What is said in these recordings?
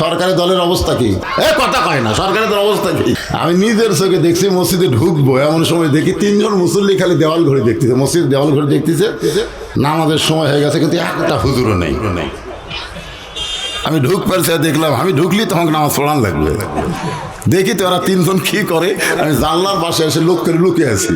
সরকারি দলের অবস্থা কি? এ, কথা কয় না সরকারি দলের অবস্থা কি? আমি নিজের চোখে দেখছি মসজিদে ঢুকবো, এমন সময় দেখি তিনজন মুসল্লি খালি দেওয়াল ঘড়ি দেখতেছে, মসজিদ দেওয়াল ঘড়ি দেখতেছে, নামাজের সময় হয়ে গেছে, কিন্তু একটা হুজুরও নেই। নেই আমি ঢুক পারছি, দেখলাম, আমি ঢুকলি তোমাকে নামাজ পড়ান লাগবে। দেখি তো ওরা তিনজন কি করে, আমি জানলার পাশে এসে লোক করে লুকিয়ে আছি।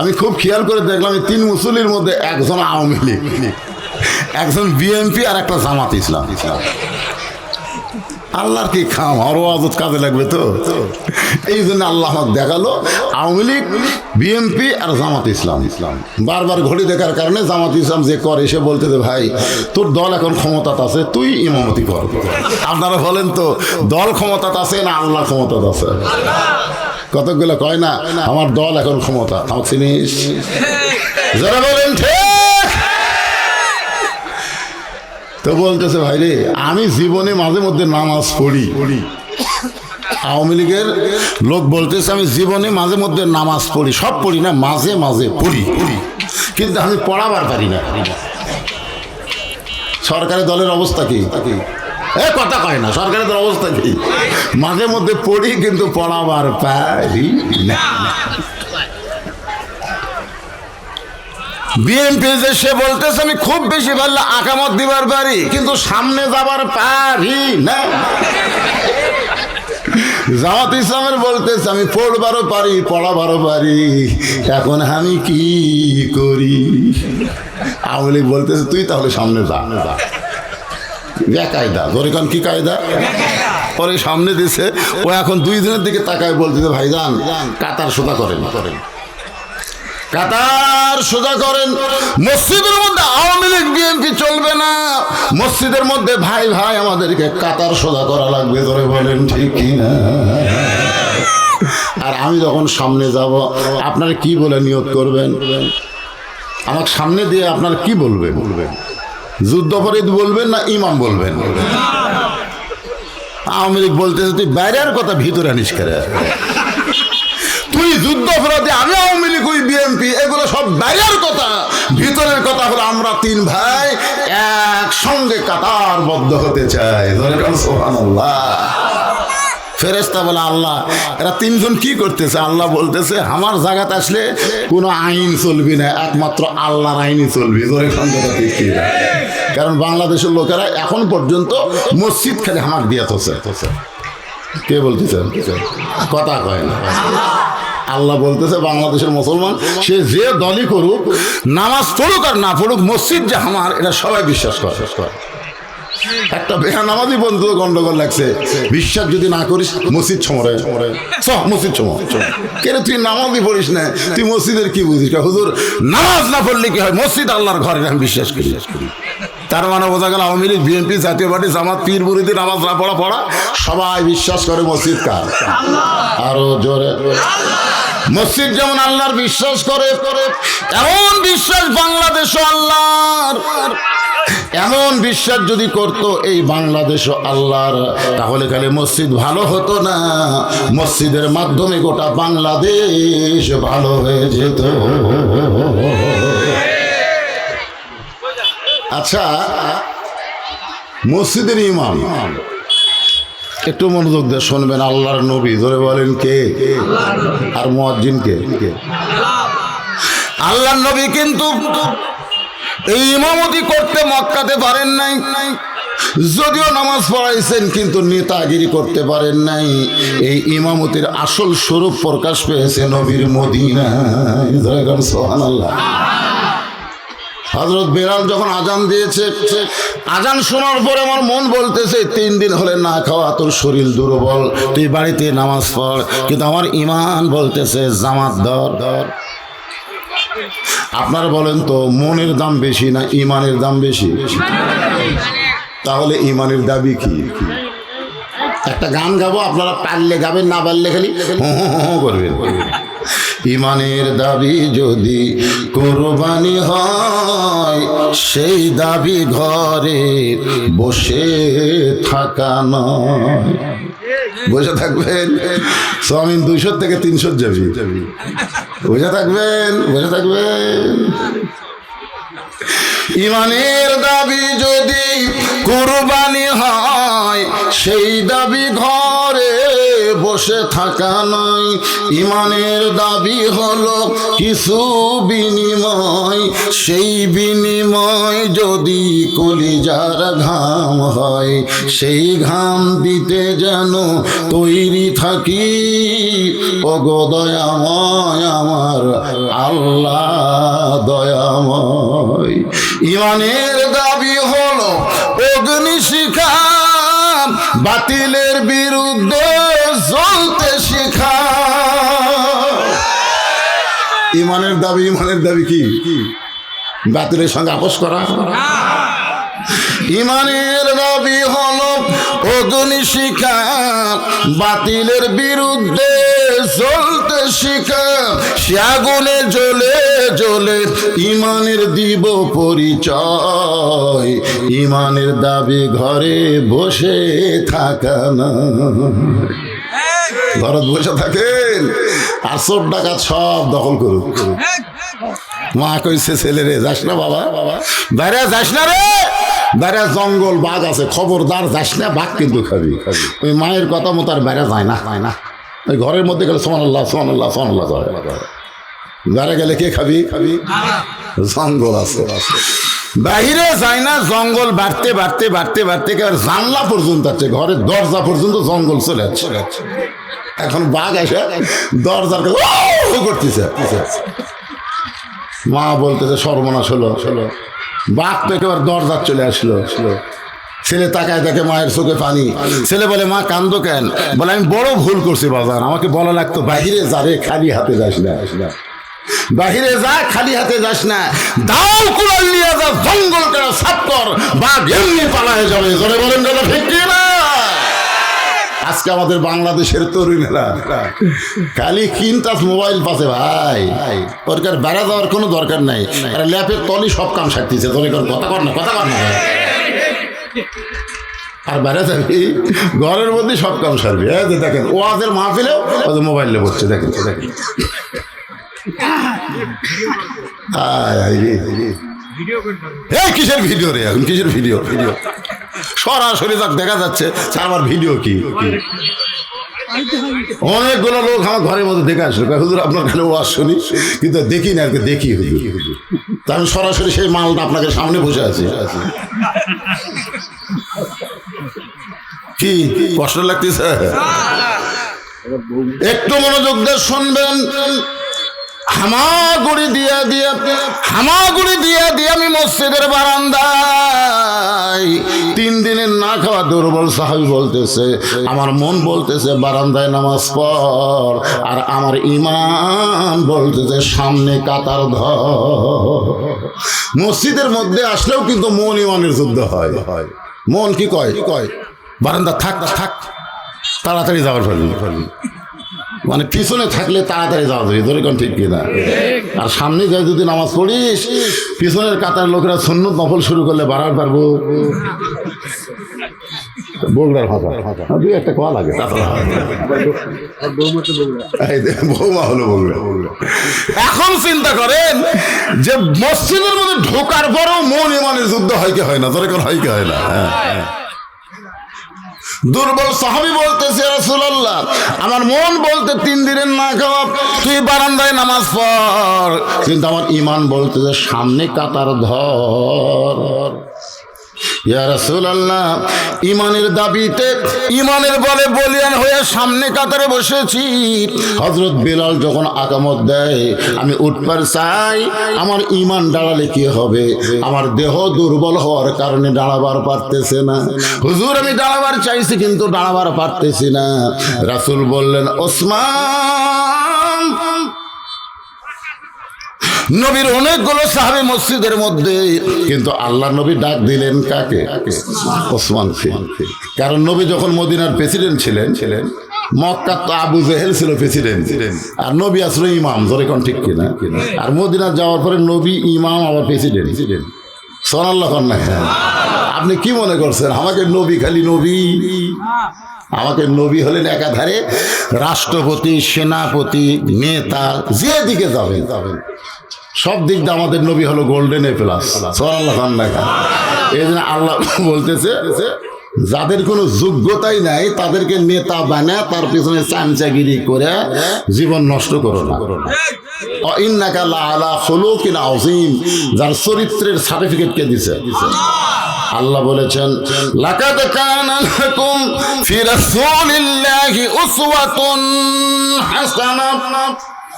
আমি খুব খেয়াল করে দেখলাম, এই তিন মুসল্লির মধ্যে একজন আওয়ামী লীগ, একজন বিএনপি আর একটা জামাত ইসলাম ইসলাম। আল্লাহর কি খাম? আরও আজত কাজে লাগবে তো? এই জন্য আল্লাহ দেখাল, আওয়ামী লীগ, বিএনপি আর জামাত ইসলাম। ইসলাম বারবার ঘড়ি দেখার কারণে জামাত ইসলাম যে করে, সে বলতে যে, ভাই, তোর দল এখন ক্ষমতাত আছে, তুই ইমামতি কর। আপনারা বলেন তো, দল ক্ষমতাত আছে না আল্লাহ ক্ষমতাত আছে? কতকগুলো কয় না, আমার দল এখন ক্ষমতা। আমাকে চিনিস? যারা বলেন, ঠিক। তো বলতেছে ভাই রে আমি জীবনে মাঝে মধ্যে নামাজ পড়ি। আওয়ামী লীগের লোক বলতেছে আমি জীবনে মাঝে মধ্যে নামাজ পড়ি। সব পড়ি না মাঝে মাঝে পড়ি। পড়ি। কিন্তু আমি পড়াবার পারি না। সরকারি দলের অবস্থা কি? এ কথা কয় না সরকারি দলের অবস্থা কি? মাঝে মধ্যে পড়ি কিন্তু পড়াবার পারি না। বিএনপি যে সে বলতেছে, আমি খুব বেশি পারলে আকামত দিবার পারি, কিন্তু সামনে যাবার পারি না। জামাত ইসলামের বলতেছে, আমি পড়বারও পারি, পড়াবারও পারি, এখন আমি কি করি? আওয়ামী বলতেছে, তুই তাহলে সামনে যা। কায়দা ধরে কান কি কায়দা? পরে সামনে দিছে, ও এখন দুই দিনের দিকে তাকায় বলতেছে ভাই ভাইজান, কাতার সোজা করেন করেন। কাতার সোজা করেন। মসজিদের মধ্যে আওয়ামী লীগ বিএনপি চলবে না। মসজিদের মধ্যে ভাই ভাই আমাদেরকে কাতার সোজা করা লাগবে, ধরে বলেন, ঠিক কিনা? আর আমি যখন সামনে যাব, আপনারা কি বলে নিয়োগ করবেন? আমাকে সামনে দিয়ে আপনারা কি বলবেন? যুদ্ধপরিদ বলবেন না ইমাম বলবেন? আওয়ামী লীগ বলতেছে, তুই বাইরের কথা ভিতরে আনিস করে তুই যুদ্ধ অপরাধী আমি আওয়ামী লীগ, ওই বিএনপি, এগুলো সব বাইরের কথা। ভিতরের কথা হলো আমরা তিন ভাই একসঙ্গে কাতারবদ্ধ হতে চাই। ফেরেস্তা বলে, আল্লাহ, এরা তিনজন কি করতেছে? আল্লাহ বলতেছে, আমার জায়গাতে আসলে কোনো আইন চলবি না, একমাত্র আল্লাহর আইনই চলবি? কারণ বাংলাদেশের লোকেরা এখন পর্যন্ত মসজিদ খালি হামাক দিয়ে তোছে কে বলতেছেন কথা কয় না। আল্লাহ বলতেছে, বাংলাদেশের মুসলমান, সে যে দলই করুক, নামাজ পড়ুক আর না পড়ুক, মসজিদ যে আমার এটা সবাই বিশ্বাস করে। একটা বেহা নামাজি বন্ধু গন্ডগোল লাগছে। বিশ্বাস যদি না করিস, মসজিদ ছমরে মসজিদ ছমর কেন তুই নামাজই পড়িস না? তুই মসজিদের কি বুঝিস? হুজুর, নামাজ না পড়লে কি হয়? মসজিদ আল্লাহর ঘরে, আমি বিশ্বাস করি। তার মানে বোঝা গেল আওয়ামী লীগ, বিএনপি, জাতীয় পার্টি, জামাত, পীর, মুরিদি, নামাজ না পড়া পড়া, সবাই বিশ্বাস করে মসজিদ কার। আরও জোরে। মসজিদ যেমন আল্লাহর বিশ্বাস করে করে এমন বিশ্বাস বাংলাদেশ আল্লাহর। এমন বিশ্বাস যদি করত এই বাংলাদেশ আল্লাহর। তাহলে খালি মসজিদ ভালো হতো না। মসজিদের মাধ্যমে গোটা বাংলাদেশ ভালো হয়ে যেত। আচ্ছা মসজিদের ইমাম। একটু মনোযোগ দিয়ে শুনবেন, আল্লাহর নবী। ধরে বলেন কে? আর মুয়াজ্জিন কে? কে? আল্লাহর নবী কিন্তু এই ইমামতি করতে মক্কাতে পারেন নাই নাই যদিও নামাজ পড়াইছেন, কিন্তু নেতাগিরি করতে পারেন নাই। এই ইমামতির আসল স্বরূপ প্রকাশ পেয়েছে নবীর আল্লাহ হজরত বেলাল যখন আজান দিয়েছে আজান শোনার পরে আমার মন বলতেছে, তিন দিন হলে না খাওয়া তোর শরীর দুর্বল, তুই বাড়িতে নামাজ পড়। কিন্তু আমার ইমান বলতেছে, জামাত ধর ধর। আপনারা বলেন তো, মনের দাম বেশি না ইমানের দাম বেশি? তাহলে ইমানের দাবি কি? একটা গান গাবো, আপনারা পারলে গাবেন, না পারলে খালি হো হো হো করবেন। ইমানের দাবি যদি কোরবানি হয়, সেই দাবি ঘরে বসে থাকা নয়। বসে থাকবেন? চাউমিন দুইশো থেকে তিনশো যাবি। বসে থাকবেন? বসে থাকবেন? ইমানের দাবি যদি কুরবানি হয়, সেই দাবি ঘরে বসে থাকা নয়। ইমানের দাবি হলো কিছু বিনিময়। সেই বিনিময় যদি কলিজার ঘাম হয়, সেই ঘাম দিতে যেন তৈরি থাকি। অগদয়াময় আমার আল্লাহ দয়াময়। ইমানের দাবি হলো অগ্নিশিখা বাতিলের বিরুদ্ধে চলতে শেখা। ইমানের দাবি ইমানের দাবি কি? বাতিলের সঙ্গে আপোষ করা? ইমানের দাবি হলো অগ্নিশিখা বাতিলের বিরুদ্ধে চলতে শিখা। সে আগুনে জ্বলে জ্বলে ইমানের দিব পরিচয়। ইমানের দাবি ঘরে বসে থাকা না। ঘরত বসে থাকেন আসর টাকা সব দখল করুক। মা কইছে ছেলে রে যাস না বাবা বাবা। বাইরে যাস না রে! বাইরে জঙ্গল বাঘ আছে খবরদার যাস না বাঘ কিন্তু খাবি। খাবি ওই মায়ের কথা মতো আর বাইরে যায় না। যায় না। ওই ঘরের মধ্যে গেলে সোমান আল্লাহ সোমান আল্লাহ সোমান আল্লাহ বাইরে গেলে কে খাবি? খাবি। জঙ্গল আছে। বাহিরে যায় না জঙ্গল বাড়তে বাড়তে বাড়তে বাড়তে জানলা পর্যন্ত আছে ঘরের দরজা পর্যন্ত জঙ্গল চলে যাচ্ছে। এখন বাঘ এসে দরজার করতেছে। মা বলতেছে সর্বনাশ হলো। হলো। বাঘ তো একেবারে দরজার চলে আসলো। ছেলে তাকায় দেখে মায়ের চোখে পানি। ছেলে বলে, মা, কান্দো কেন? বলে, আমি বড় ভুল করছি বাজার আমাকে বলা লাগতো, বাহিরে যারে খালি হাতে যাস না। বাহিরে যা, খালি হাতে যাস না। দাও কুড়াল নিয়ে যা, জঙ্গল কেন সাপ কর। বাঘ এমনি পালায় যাবে। জোরে বলেন ঠিক না? আজকে আমাদের বাংলাদেশের তরুণেরা। খালি কিনতাস মোবাইল পাশে ভাই। ওরকার বেড়া যাওয়ার কোনো দরকার নাই। আর ল্যাপের তলই সব কাম সারতেছে তোর কথা কর না, কথা কর না। আর বেড়া যাবি, ঘরের মধ্যে সব কাম সারবি। এই যে দেখেন, ওয়াজের মাহফিলেও ওদের মোবাইল নিয়ে বসছে, দেখেন দেখেন। কিসের ভিডিও রে এখন? কিসের ভিডিও ভিডিও সরাসরি যাক, দেখা যাচ্ছে, স্যার, আমার ভিডিও কি? অনেকগুলো লোক আমার ঘরের মধ্যে দেখে আসলো। হুজুর, আপনার খালি ওয়াজ শুনি, কিন্তু দেখি না আর দেখি, হুজুর। তা আমি সরাসরি সেই মালটা আপনাকে সামনে বসে আছি। কি, কষ্ট লাগতেছে? একটু মনোযোগ দিয়ে শুনবেন। হামাগুড়ি দিয়া দিয়া হামাগুড়ি দিয়া দিয়া আমি মসজিদের বারান্দায়। তিন দিনের না খাওয়া দুর্বল সাহাবি বলতেছে, আমার মন বলতেছে, বারান্দায় নামাজ পড়। আর আমার ইমান বলতেছে, সামনে কাতার ধর। মসজিদের মধ্যে আসলেও কিন্তু মন ইমানের যুদ্ধ হয়। মন কি কয়? কি কয় বারান্দা থাক থাক তাড়াতাড়ি যাওয়ার ফেলবি মানে পিছনে থাকলে তাড়াতাড়ি যাওয়া যাবে ধরে কোন ঠিক কিনা? আর সামনে যাই যদি নামাজ পড়িস, পিছনের কাতার লোকেরা সুন্নত নফল শুরু করলে বাড়ার পারব। বগুড়ার ভাষা। দুই একটা বৌমা হলো বগুড়া। এখন চিন্তা করেন যে মসজিদের মধ্যে ঢোকার পরেও মন ইমানের যুদ্ধ হয় কি হয় না? ধরে কোন হয় কি হয় না? হ্যাঁ হ্যাঁ। দুর্বল সাহাবি বলতেছে রসুল্লাহ আমার মন বলতে তিন দিনের না খাওয়া, তুই বারান্দায় নামাজ পড়। কিন্তু আমার ইমান বলতেছে, সামনে কাতার ধর। ইমানের দাবিতে ইমানের বলে বলিয়ান হয়ে সামনে কাতারে বসেছি। বিলাল যখন আকামত দেয়, আমি উঠবার চাই, আমার ইমান দাঁড়ালে কি হবে? আমার দেহ দুর্বল হওয়ার কারণে দাঁড়াবার পারতেছে না। হুজুর, আমি দাঁড়াবার চাইছি, কিন্তু দাঁড়াবার পারতেছি না। রাসূল বললেন, ওসমান! নবীর অনেকগুলো সাহাবি মসজিদের মধ্যে। কিন্তু আল্লাহ নবী ডাক দিলেন কাকে? ওসমান কারণ নবী যখন মদিনার প্রেসিডেন্ট ছিলেন ছিলেন মক্কা তো আবু জেহেল ছিল প্রেসিডেন্ট আর নবী আসলো ইমাম, ধরে কোন ঠিক কিনা? আর মদিনা যাওয়ার পরে নবী, ইমাম, আবার প্রেসিডেন্ট সোনাল্লাহ না। হ্যাঁ আপনি কি মনে করছেন? আমাকে নবী খালি নবী। আমাকে নবী হলেন একাধারে রাষ্ট্রপতি, সেনাপতি, নেতা, যে দিকে যাবেন যাবেন। সব দিক দিয়ে আমাদের নবী হলো গোল্ডেন এ প্লাস এই জন্য আল্লাহ বলতেছে, যাদের কোনো যোগ্যতাই নাই, তাদেরকে নেতা বানায়, তার পিছনে চামচাগিরি করে জীবন নষ্ট করো না। যার চরিত্রের সার্টিফিকেট কে দিছে? আল্লাহ বলেছেন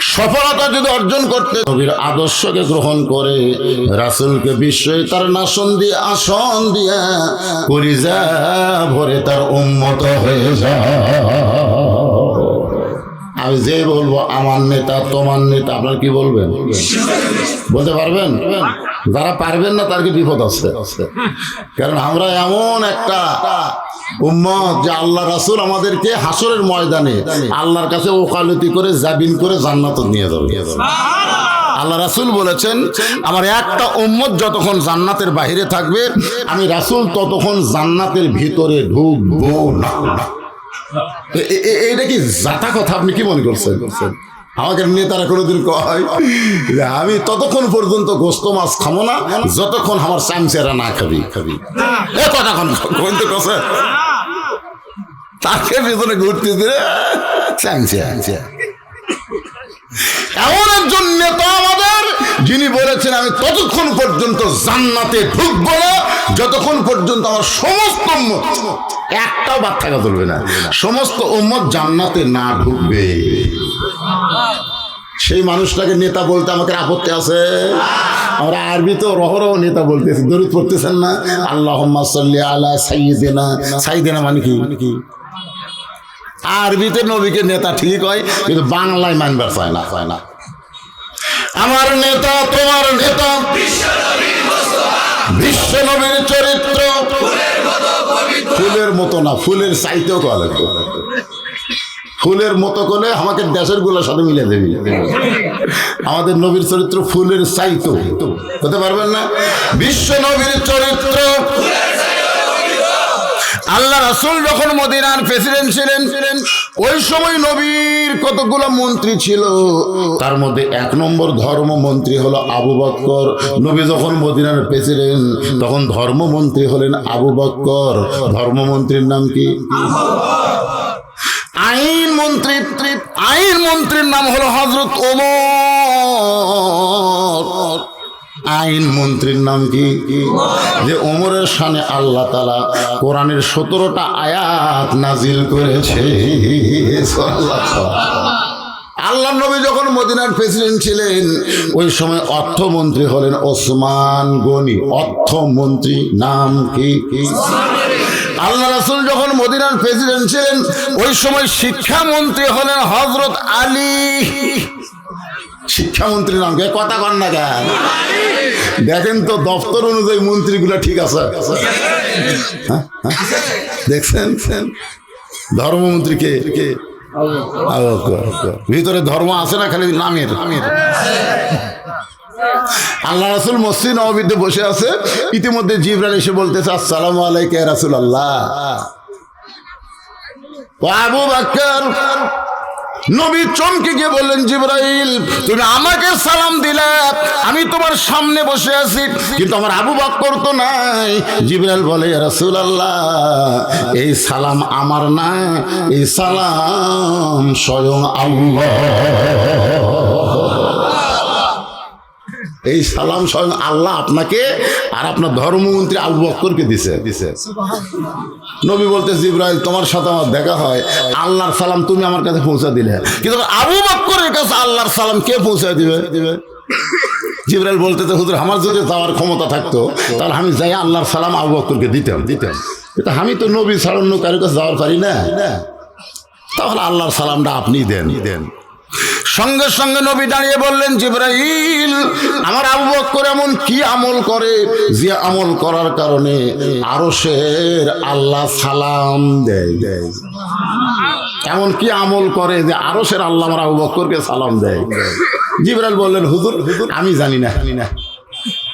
সফলতা যদি অর্জন করতে নবীর আদর্শকে গ্রহণ করে, রাসূলকে বিশ্বই তার নাসন দিয়ে, আসন দিয়ে কলিজা ভরে তার উম্মত হয়ে যায় আমি যে বলব, আমার নেতা, তোমার নেতা, আপনার কি বলবেন? বলতে পারবেন? যারা পারবেন না, তার কি বিপদ আছে? কারণ আমরা এমন একটা উম্মত যে আল্লাহ রাসুল আমাদেরকে হাসরের ময়দানে আল্লাহর কাছে ওকালতি করে জাবিন করে জান্নাত নিয়ে যাবে। আল্লাহ রাসুল বলেছেন আমার একটা উম্মত যতক্ষণ জান্নাতের বাইরে থাকবে আমি রাসুল ততক্ষণ জান্নাতের ভিতরে ঢুকবো না। এইটা কি জাতা কথা আপনি কি মনে করছেন? আমাকে নিয়ে নেতারা কোনোদিন কয়। আমি ততক্ষণ পর্যন্ত গোস্ত মাছ খাব না, যতক্ষণ আমার চামচেরা না খাবি খাবি। এ কতক্ষণ কইতে কছে তাকে পেছনে ঘুরতে দিয়ে চামচে এমন একজন নেতা আমাদের, যিনি বলেছেন, আমি ততক্ষণ পর্যন্ত জান্নাতে ঢুকবো না, যতক্ষণ পর্যন্ত আমার সমস্ত একটাও বাদ থাকা চলবে না। সমস্ত উম্মত জান্নাতে না ঢুকবে। সেই মানুষটাকে নেতা বলতে আমাকে আপত্তি আছে। আমরা আরবি তো রহরহ নেতা বলতেছি, দরুদ পড়তেছেন না। আল্লাহ সাল্লি আলা সাইয়েদেনা কি মানে কি? আরবিতে নবীকে নেতা ঠিক হয়, কিন্তু বাংলায় মানবার চায় না চায় না। আমার নেতা, তোমার নেতা। বিশ্ব নবীর চরিত্র। ফুলের মতো না, ফুলের চাইতেও কয়া ফুলের মতো করে আমাকে দেশেরগুলোর সাথে মিলে দেবে। আমাদের নবীর চরিত্র ফুলের চাইতো হতে পারবেন না? বিশ্ব নবীর চরিত্র। আল্লাহ রাসুল যখন মদিনার প্রেসিডেন্ট ছিলেন ছিলেন ওই সময় নবীর কতগুলো মন্ত্রী ছিল? তার মধ্যে এক নম্বর ধর্মমন্ত্রী হলো আবু বক্কর। নবী যখন মদিনার প্রেসিডেন্ট তখন ধর্মমন্ত্রী হলেন আবু বক্কর। ধর্মমন্ত্রীর নাম কি? আইন মন্ত্রী, আইন মন্ত্রীর নাম হলো হজরত ওমর। আইন মন্ত্রীর নাম কি? যে ওমরের সামনে আল্লাহ তালা কোরআনের সতেরোটা আয়াত নাজিল করেছে। আল্লাহ নবী যখন মদিনার প্রেসিডেন্ট ছিলেন, ওই সময় অর্থমন্ত্রী হলেন ওসমান গনি। অর্থমন্ত্রী নাম কি? কি আল্লাহ রাসুল যখন মদিনার প্রেসিডেন্ট ছিলেন, ওই সময় শিক্ষামন্ত্রী হলেন হজরত আলী। শিক্ষামন্ত্রীর নাম কে? কথা কন না কেন? দেখেন তো দপ্তর অনুযায়ী মন্ত্রীগুলো ঠিক আছে? হ্যাঁ? হ্যাঁ? দেখছেন ধর্মমন্ত্রী কে? কে ভিতরে ধর্ম আছে না খালি নামের? নামের আল্লাহ রাসুল মসজিদ নবীতে বসে আছে। ইতিমধ্যে জিবরাল এসে বলতেছে, আসসালামু আলাইকা রাসুল আল্লাহ আবু বাক্কর নবী চমকে গিয়ে বললেন, জিব্রাইল, তুমি আমাকে সালাম দিলে, আমি তোমার সামনে বসে আছি। কিন্তু আমার আবু বক্কর তো নাই। জিব্রাইল বলে রাসুল আল্লাহ এই সালাম আমার না, এই সালাম স্বয়ং আল্লাহ। এই সালাম স্বয়ং আল্লাহ আপনাকে আর আপনার ধর্মমন্ত্রী আবু বক্করকে দিছে। দিছে। নবী বলতে জিব্রাইল তোমার সাথে আমার দেখা হয়। আল্লাহর সালাম তুমি আমার কাছে পৌঁছা দিলে। কিন্তু আবু বক্করের কাছে আল্লাহর সালাম কে পৌঁছা দিবে? দিবে জিব্রাইল বলতে তো হুজুর আমার যদি যাওয়ার ক্ষমতা থাকতো তাহলে আমি যাই আল্লাহর সালাম আবু বক্করকে দিতাম দিতাম। কিন্তু আমি তো নবী অন্য কারোর কাছে যাওয়ার পারি না। তাহলে আল্লাহর সালামটা আপনি দেন দেন। সঙ্গে সঙ্গে নবী দাঁড়িয়ে বললেন, জিব্রাইল, আমার আবু বক্কর এমন কি আমল করে যে আমল করার কারণে আরশের আল্লাহ সালাম দেয় দেয়? এমন কি আমল করে যে আরশের আল্লাহ আমার আবু বক্করকে সালাম দেয় জিব্রাইল বললেন, হুজুর হুজুর, আমি জানি না জানি না।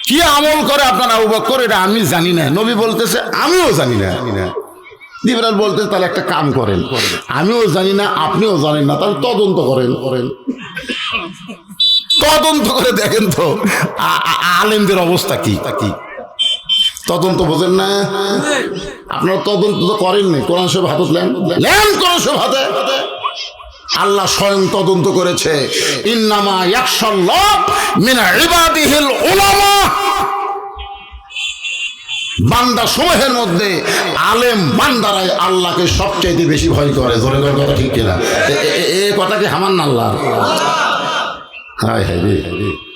কি আমল করে আপনার আবু বক্কর, এটা আমি জানি না। নবী বলতেছে, আমিও জানি না জানি না। জিবরাল বলতে তাহলে একটা কাম করেন। আমিও জানি না, আপনিও জানেন না, তাহলে তদন্ত করেন। করেন তদন্ত করে দেখেন তো আলেমদের অবস্থা কি? কি তদন্ত বোঝেন না? আপনারা তদন্ত তো করেননি কোরআন সব হাতত লেন লেন কোরআন সব হাতে। আল্লাহ স্বয়ং তদন্ত করেছে। ইন্নামা ইয়াকশাল্লাহ মিন ইবাদিহিল উলামা। বান্দা সমূহের মধ্যে আলেম বান্দারাই আল্লাহকে সবচাইতে বেশি ভয় করে। ধরে করে কথা ঠিক কিনা? এ- কথা কি হামান আল্লাহ হায় হায় রে।